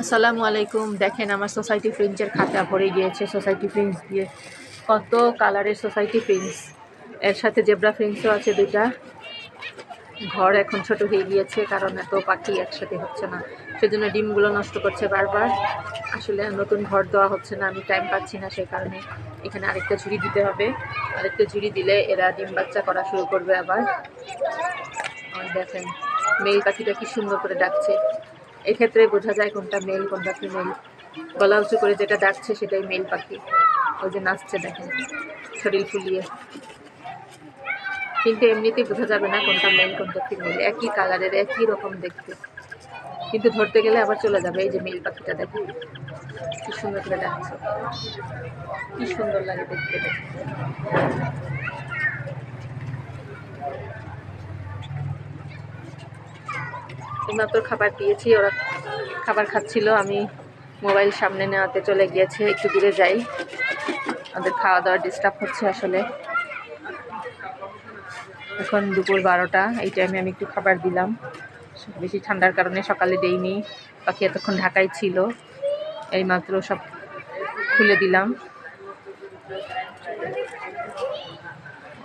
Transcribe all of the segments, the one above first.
আসসালামু আলাইকুম। দেখেন আমার সোসাইটি প্রিন্টের খাতা ভরে গিয়েছে। সোসাইটি প্রিন্টস দিয়ে কত কালারের সোসাইটি প্রিন্টস এর সাথে জেব্রা প্রিন্টসও আছে দুইটা। ঘর এখন ছোট হয়ে গিয়েছে, কারণ এত পাখি একসাথে হচ্ছে না। সেজন্য ডিমগুলো নষ্ট করছে বারবার। আসলে নতুন ঘর দেওয়া হচ্ছে না, আমি টাইম পাচ্ছি না সেই কারণে। এখানে আরেকটা ঝুড়ি দিতে হবে। আরেকটা ঝুড়ি দিলে এরা ডিম বাচ্চা করা শুরু করবে আবার। দেখেন মেল পাখিটা কি সুন্দর করে ডাকছে। এক্ষেত্রে বোঝা যায় কোনটা মেল কোনটা ফিমেল গলা উঁচু করে যেটা ডাকছে সেটাই মেল পাখি। ওই যে নাচছে, দেখেন, শরীর ফুলিয়ে। কিন্তু এমনিতেই বোঝা যাবে না কোনটা মেল কোনটা ফিমেল একই কালারের একই রকম দেখতে। কিন্তু ধরতে গেলে আবার চলে যাবে, এই যে মেল পাখিটা, দেখেন। কি সুন্দর করে ডাকছে। কি সুন্দর লাগে দেখতে দেখতে। এইমাত্র খাবার দিয়েছি, ওরা খাবার খাচ্ছিল, আমি মোবাইল সামনে নেওয়াতে চলে গিয়েছে, একটু দূরে যাই। ওদের খাওয়া দাওয়া ডিস্টার্ব হচ্ছে আসলে। এখন দুপুর বারোটা, এই টাইমে আমি একটু খাবার দিলাম। বেশি ঠান্ডার কারণে সকালে দেইনি পাখি এতক্ষণ ঢাকায় ছিল। এইমাত্র সব খুলে দিলাম।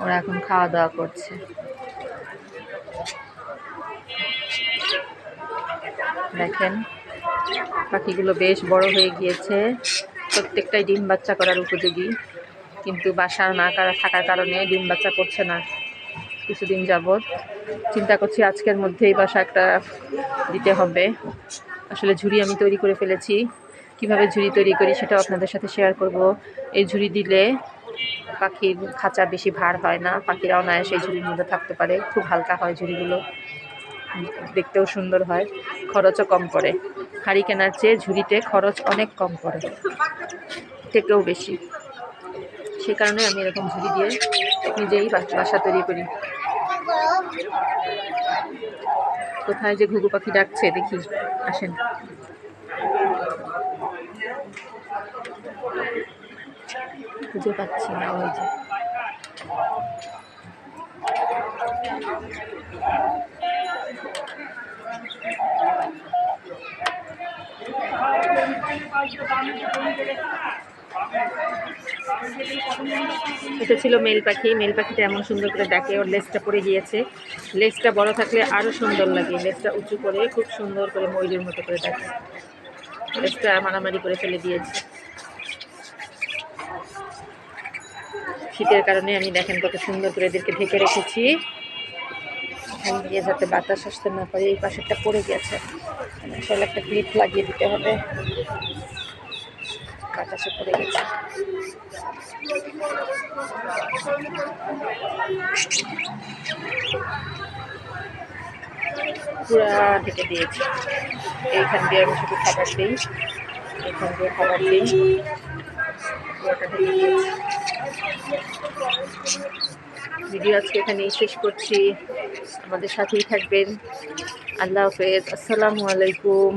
ওরা এখন খাওয়া দাওয়া করছে। দেখেন, পাখিগুলো বেশ বড় হয়ে গিয়েছে। প্রত্যেকটাই ডিম বাচ্চা করার উপযোগী। কিন্তু বাসা না কারা থাকার কারণে ডিম বাচ্চা করছে না। কিছুদিন যাবৎ চিন্তা করছি আজকের মধ্যেই বাসা একটা দিতে হবে। আসলে ঝুড়ি আমি তৈরি করে ফেলেছি। কীভাবে ঝুড়ি তৈরি করি সেটাও আপনাদের সাথে শেয়ার করব। এই ঝুড়ি দিলে পাখির খাঁচা বেশি ভার হয় না, পাখিরা অনায়াসে এই ঝুড়ির মধ্যে থাকতে পারে। খুব হালকা হয় ঝুড়িগুলো। দেখতেও সুন্দর হয়, খরচও কম পড়ে। হাঁড়ি কেনার চেয়ে ঝুড়িতে খরচ অনেক কম পড়ে, থেকেও বেশি। সে কারণে আমি এরকম ঝুড়ি দিয়ে নিজেই বাসা তৈরি করি। কোথায় যে ঘুঘু পাখি ডাকছে, দেখি, আসেন। খুঁজে পাচ্ছি না, ওই যে। এটা ছিল মেল পাখি। মেল পাখিটা এমন সুন্দর করে ডাকে ওর লেজটা পড়ে গিয়েছে। লেজটা বড় থাকলে আরও সুন্দর লাগে। লেজটা উঁচু করে, খুব সুন্দর করে ময়ূরের মতো করে ডাকে লেজটা মারামারি করে ফেলে দিয়েছে। শীতের কারণে আমি দেখেন কত সুন্দর করে এদেরকে ঢেকে রেখেছি। এখান দিয়ে যাতে বাতাস আসতে না পারে, এই পাশেরটা পড়ে গেছে। আসলে একটা ক্লিপ লাগিয়ে দিতে হবে। বাতাসে পড়ে গেছে। পুরা ঢেকে দিয়েছি। এইখান দিয়ে আমি শুধু খাবার দিই। এইখান দিয়ে খাবার দিই। পুরোটা আজকে এখানেই শেষ করছি। আমাদের সাথেই থাকবেন। আল্লাহ হাফেজ। আসসালামু আলাইকুম।